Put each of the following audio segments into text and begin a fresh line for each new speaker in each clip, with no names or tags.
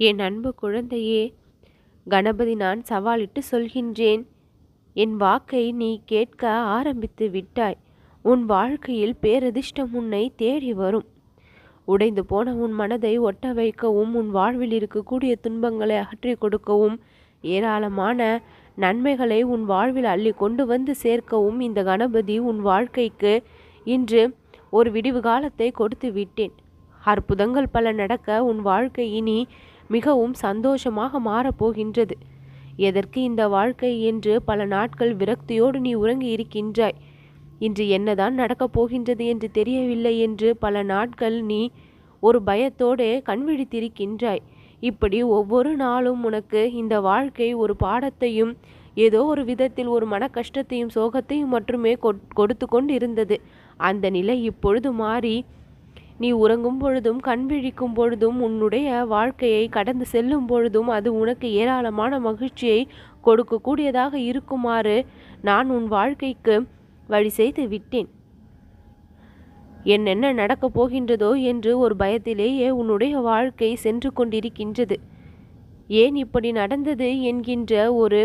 என் அன்பு குழந்தையே கணபதி நான் சவாலிட்டு சொல்கின்றேன். என் வாக்கை நீ கேட்க ஆரம்பித்து விட்டாய். உன் வாழ்க்கையில் பேரதிர்ஷ்டம் உன்னை தேடி வரும். உடைந்து போன உன் மனதை ஒட்ட வைக்கவும் உன் வாழ்வில் இருக்கக்கூடிய துன்பங்களை அகற்றி கொடுக்கவும் ஏராளமான நன்மைகளை உன் வாழ்வில் அள்ளி கொண்டு வந்து சேர்க்கவும் இந்த கணபதி உன் வாழ்க்கைக்கு இன்று ஒரு விடிவு காலத்தை கொடுத்து விட்டேன். அற்புதங்கள் பல நடக்க உன் வாழ்க்கை இனி மிகவும் சந்தோஷமாக மாறப்போகின்றது எதற்கு இந்த வாழ்க்கை என்று பல நாட்கள் விரக்தியோடு நீ உறங்கி இருக்கின்றாய்? இன்று என்னதான் நடக்கப் போகின்றது என்று தெரியவில்லை என்று பல நாட்கள் நீ ஒரு பயத்தோடு கண்விழித்திருக்கின்றாய் இப்படி ஒவ்வொரு நாளும் உனக்கு இந்த வாழ்க்கை ஒரு பாடத்தையும் ஏதோ ஒரு விதத்தில் ஒரு மன கஷ்டத்தையும் சோகத்தையும் மட்டுமே கொடுத்து கொண்டு இருந்தது அந்த நிலை இப்பொழுது மாறி நீ உறங்கும் பொழுதும் கண் விழிக்கும் பொழுதும் உன்னுடைய வாழ்க்கையை கடந்து செல்லும் பொழுதும் அது உனக்கு ஏராளமான மகிழ்ச்சியை கொடுக்கக்கூடியதாக இருக்குமாறு நான் உன் வாழ்க்கைக்கு வழி செய்து விட்டேன். என்னென்ன நடக்கப் போகின்றதோ என்று ஒரு பயத்திலேயே உன்னுடைய வாழ்க்கை சென்று கொண்டிருக்கின்றது. ஏன் இப்படி நடந்தது என்கின்ற ஒரு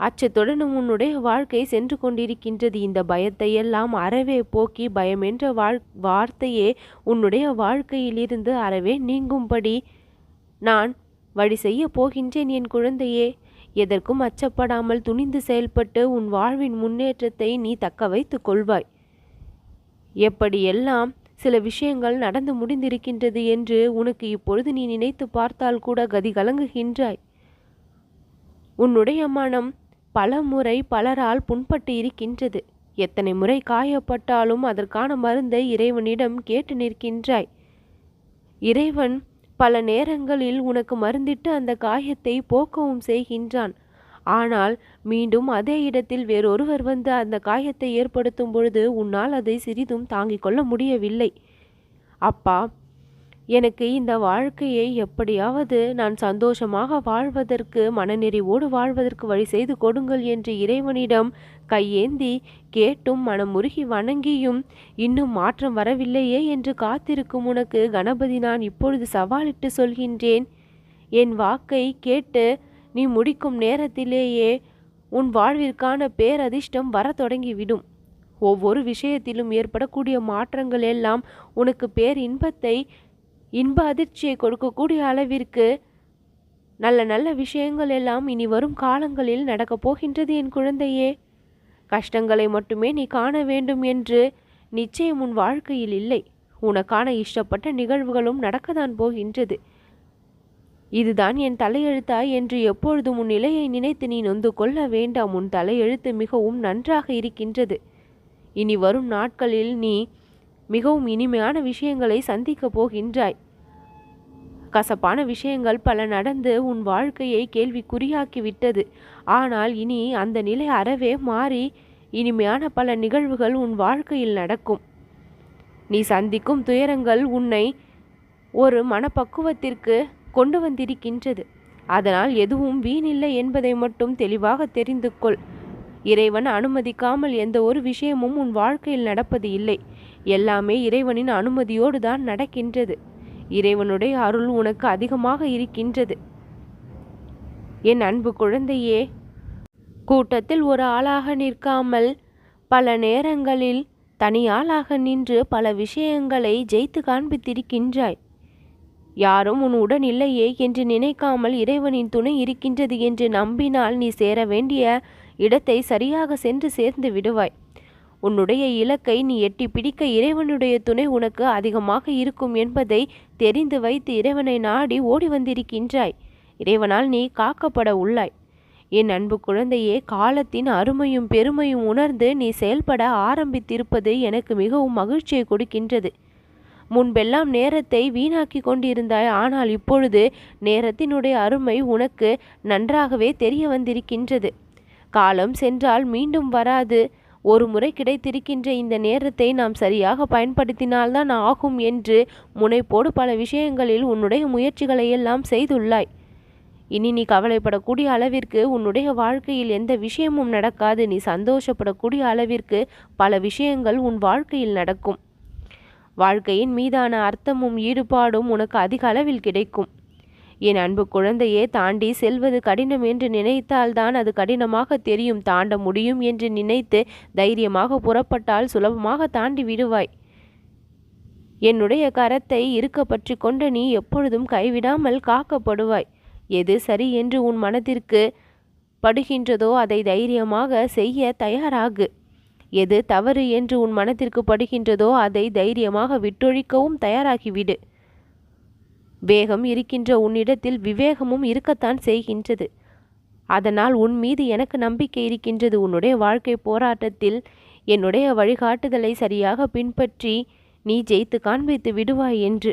அச்சத்துடன் உன்னுடைய வாழ்க்கை சென்று கொண்டிருக்கின்றது. இந்த பயத்தையெல்லாம் அறவே போக்கி பயம் என்ற வாழ் வார்த்தையே உன்னுடைய வாழ்க்கையிலிருந்து அறவே நீங்கும்படி நான் வழி செய்ய போகின்றேன் என் குழந்தையே. எதற்கும் அச்சப்படாமல் துணிந்து செயல்பட்டு உன் வாழ்வின் முன்னேற்றத்தை நீ தக்க வைத்துக் கொள்வாய். எப்படியெல்லாம் சில விஷயங்கள் நடந்து முடிந்திருக்கின்றது என்று உனக்கு இப்பொழுது நீ நினைத்து பார்த்தால் கூட கதி கலங்குகின்றாய். உன்னுடைய மனம் பல முறை பலரால் புண்பட்டு இருக்கின்றது எத்தனை முறை காயப்பட்டாலும் அதற்கான மருந்தை இறைவனிடம் கேட்டு நிற்கின்றாய். இறைவன் பல நேரங்களில் உனக்கு மருந்திட்டு அந்த காயத்தை போக்கவும் செய்கின்றான். ஆனால் மீண்டும் அதே இடத்தில் வேறொருவர் வந்து அந்த காயத்தை ஏற்படுத்தும் பொழுது உன்னால் அதை சிறிதும் தாங்கிக் கொள்ள முடியவில்லை. அப்பா எனக்கு இந்த வாழ்க்கையை எப்படியாவது நான் சந்தோஷமாக வாழ்வதற்கு மனநெறிவோடு வாழ்வதற்கு வழி செய்து கொடுங்கள் என்று இறைவனிடம் கையேந்தி கேட்டும் மனமுருகி வணங்கியும் இன்னும் மாற்றம் வரவில்லையே என்று காத்திருக்கும் உனக்கு கணபதி நான் இப்பொழுது சவாலிட்டு சொல்கின்றேன். என் வாக்கை கேட்டு நீ முடிக்கும் நேரத்திலேயே உன் வாழ்விற்கான பேரதிர்ஷ்டம் வர தொடங்கிவிடும். ஒவ்வொரு விஷயத்திலும் ஏற்படக்கூடிய மாற்றங்கள் எல்லாம் உனக்கு பேர் இன்பத்தை இன்ப அதிர்ச்சியை கொடுக்கக்கூடிய அளவிற்கு நல்ல நல்ல விஷயங்கள் எல்லாம் இனி வரும் காலங்களில் நடக்கப் போகின்றது என் குழந்தையே. கஷ்டங்களை மட்டுமே நீ காண வேண்டும் என்று நிச்சயம் உன் வாழ்க்கையில் இல்லை. உனக்கான இஷ்டப்பட்ட நிகழ்வுகளும் நடக்கத்தான் போகின்றது. இதுதான் என் தலையெழுத்தா என்று எப்பொழுதும் உன் நிலையை நினைத்து நீ நொந்து கொள்ள வேண்டாம். உன் தலையெழுத்து மிகவும் நன்றாக இருக்கின்றது. இனி வரும் நாட்களில் நீ மிகவும் இனிமையான விஷயங்களை சந்திக்கப் போகின்றாய். கசப்பான விஷயங்கள் பல நடந்து உன் வாழ்க்கையை கேள்விக்குறியாக்கி விட்டது ஆனால் இனி அந்த நிலை அறவே மாறி இனிமையான பல நிகழ்வுகள் உன் வாழ்க்கையில் நடக்கும். நீ சந்திக்கும் துயரங்கள் உன்னை ஒரு மனப்பக்குவத்திற்கு கொண்டு வந்திருக்கின்றது. அதனால் எதுவும் வீணில்லை என்பதை மட்டும் தெளிவாக தெரிந்து கொள். இறைவன் அனுமதிக்காமல் எந்த ஒரு விஷயமும் உன் வாழ்க்கையில் நடப்பது இல்லை. எல்லாமே இறைவனின் அனுமதியோடு தான் நடக்கின்றது. இறைவனுடைய அருள் உனக்கு அதிகமாக இருக்கின்றது. என் அன்பு குழந்தையே கூட்டத்தில் ஒரு ஆளாக நிற்காமல் பல நேரங்களில் தனியாளாக நின்று பல விஷயங்களை ஜெயித்து காண்பித்திருக்கின்றாய். யாரும் உன் உடன் இல்லையே என்று நினைக்காமல் இறைவனின் துணை இருக்கின்றது என்று நம்பினால் நீ சேர வேண்டிய இடத்தை சரியாக சென்று சேர்ந்து விடுவாய். உன்னுடைய இலக்கை நீ எட்டி பிடிக்க இறைவனுடைய துணை உனக்கு அதிகமாக இருக்கும் என்பதை தெரிந்து வைத்து இறைவனை நாடி ஓடி வந்திருக்கின்றாய். இறைவனால் நீ காக்கப்பட உள்ளாய். என் அன்பு குழந்தையே காலத்தின் அருமையும் பெருமையும் உணர்ந்து நீ செயல்பட ஆரம்பித்திருப்பது எனக்கு மிகவும் மகிழ்ச்சியை கொடுக்கின்றது. முன்பெல்லாம் நேரத்தை வீணாக்கி கொண்டிருந்தாய். ஆனால் இப்பொழுது நேரத்தினுடைய அருமை உனக்கு நன்றாகவே தெரிய வந்திருக்கின்றது. காலம் சென்றால் மீண்டும் வராது. ஒரு முறை கிடைத்திருக்கின்ற இந்த நேரத்தை நாம் சரியாக பயன்படுத்தினால்தான் ஆகும் என்று முனைப்போடு பல விஷயங்களில் உன்னுடைய முயற்சிகளை எல்லாம் செய்துள்ளாய். இனி நீ கவலைப்படக்கூடிய அளவிற்கு உன்னுடைய வாழ்க்கையில் எந்த விஷயமும் நடக்காது. நீ சந்தோஷப்படக்கூடிய அளவிற்கு பல விஷயங்கள் உன் வாழ்க்கையில் நடக்கும். வாழ்க்கையின் மீதான அர்த்தமும் ஈடுபாடும் உனக்கு அதிக அளவில் கிடைக்கும். என் அன்பு குழந்தையே தாண்டி செல்வது கடினம் என்று நினைத்தால்தான் அது கடினமாக தெரியும். தாண்ட முடியும் என்று நினைத்து தைரியமாக புறப்பட்டால் சுலபமாக தாண்டி விடுவாய். என்னுடைய கரத்தை இருக்க பற்றி கொண்ட நீ எப்பொழுதும் கைவிடாமல் காக்கப்படுவாய். எது சரி என்று உன் மனதிற்கு படுகின்றதோ அதை தைரியமாக செய்ய தயாராகு. எது தவறு என்று உன் மனத்திற்கு படுகின்றதோ அதை தைரியமாக விட்டொழிக்கவும் தயாராகிவிடு. வேகம் இருக்கின்ற உன்னிடத்தில் விவேகமும் இருக்கத்தான் செய்கின்றது. அதனால் உன் மீது எனக்கு நம்பிக்கை இருக்கின்றது. உன்னுடைய வாழ்க்கை போராட்டத்தில் என்னுடைய வழிகாட்டுதலை சரியாக பின்பற்றி நீ ஜெயித்து காண்பித்து விடுவாய் என்று.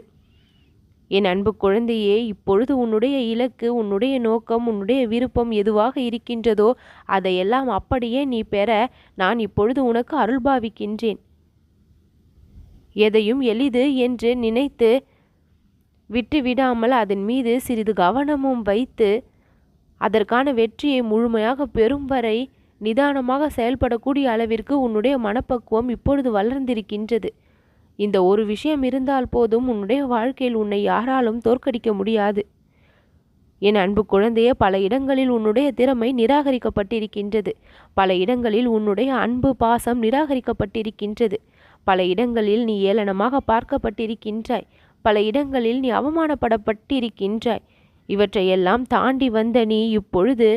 என் அன்பு குழந்தையே இப்பொழுது உன்னுடைய இலக்கு உன்னுடைய நோக்கம் உன்னுடைய விருப்பம் எதுவாக இருக்கின்றதோ அதையெல்லாம் அப்படியே நீ பெற நான் இப்பொழுது உனக்கு அருள்பாவிக்கின்றேன். எதையும் எளிது என்று நினைத்து விட்டு விடாமல் அதன் மீது சிறிது கவனமும் வைத்து அதற்கான வெற்றியை முழுமையாக பெறும் வரை நிதானமாக செயல்படக்கூடிய அளவிற்கு உன்னுடைய மனப்பக்குவம் இப்பொழுது வளர்ந்திருக்கின்றது. இந்த ஒரு விஷயம் இருந்தால் போதும் உன்னுடைய வாழ்க்கையில் உன்னை யாராலும் தோற்கடிக்க முடியாது. என் அன்பு குழந்தையே பல இடங்களில் உன்னுடைய திறமை நிராகரிக்கப்பட்டிருக்கின்றது. பல இடங்களில் உன்னுடைய அன்பு பாசம் நிராகரிக்கப்பட்டிருக்கின்றது. பல இடங்களில் நீ ஏளனமாக பார்க்கப்பட்டிருக்கின்றாய். பல இடங்களில் நீ அவமானப்படப்பட்டிருக்கின்றாய். இவற்றையெல்லாம் தாண்டி வந்த நீ இப்பொழுது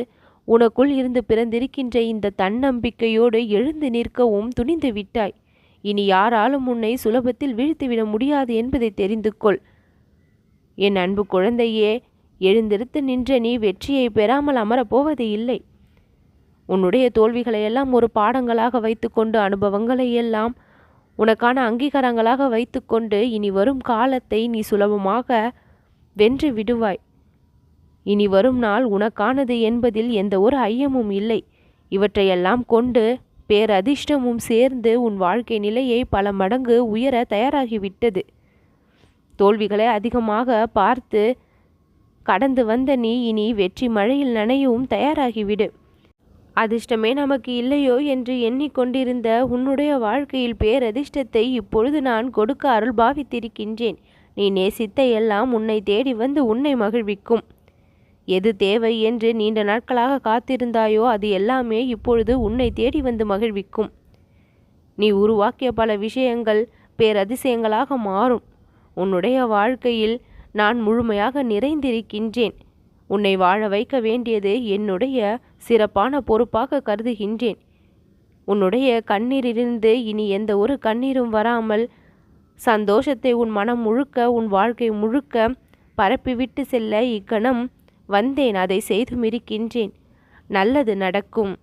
உனக்குள் இருந்து பிறந்திருக்கின்ற இந்த தன்னம்பிக்கையோடு எழுந்து நிற்கவும் துணிந்து விட்டாய். இனி யாராலும் உன்னை சுலபத்தில் வீழ்த்திவிட முடியாது என்பதை தெரிந்து கொள். என் அன்பு குழந்தையே எழுந்திருத்து நின்ற நீ வெற்றியை பெறாமல் அமரப்போவது இல்லை. உன்னுடைய தோல்விகளையெல்லாம் ஒரு பாடங்களாக வைத்துக்கொண்டு அனுபவங்களை எல்லாம் உனக்கான அங்கீகாரங்களாக வைத்துக்கொண்டு இனி வரும் காலத்தை நீ சுலபமாக வென்று விடுவாய். இனி வரும் நாள் உனக்கானது என்பதில் எந்த ஒரு ஐயமும் இல்லை. இவற்றையெல்லாம் கொண்டு பேரதிர்ஷ்டமும் சேர்ந்து உன் வாழ்க்கை நிலையை பல மடங்கு உயர தயாராகிவிட்டது. தோல்விகளை அதிகமாக பார்த்து கடந்து வந்த நீ இனி வெற்றி மழையில் நனையவும் தயாராகிவிடு. அதிர்ஷ்டமே நமக்கு இல்லையோ என்று எண்ணிக்கொண்டிருந்த உன்னுடைய வாழ்க்கையில் பேரதிர்ஷ்டத்தை இப்பொழுது நான் கொடுக்க அருள் பாவித்திருக்கின்றேன் நீ நேசித்த எல்லாம் உன்னை தேடி வந்து உன்னை மகிழ்விக்கும். எது தேவை என்று நீண்ட நாட்களாக காத்திருந்தாயோ அது எல்லாமே இப்பொழுது உன்னை தேடி வந்து மகிழ்விக்கும். நீ உருவாக்கிய பல விஷயங்கள் பேரதிசயங்களாக மாறும். உன்னுடைய வாழ்க்கையில் நான் முழுமையாக நிறைந்திருக்கின்றேன். உன்னை வாழ வைக்க வேண்டியது என்னுடைய சிறப்பான பொறுப்பாக கருதுகின்றேன். உன்னுடைய கண்ணீரிலிருந்து இனி எந்த ஒரு கண்ணீரும் வராமல் சந்தோஷத்தை உன் மனம் முழுக்க உன் வாழ்க்கை முழுக்க பரப்பிவிட்டு செல்ல இக்கணம் வந்தேன். அதை செய்தும் இருக்கின்றேன். நல்லது நடக்கும்.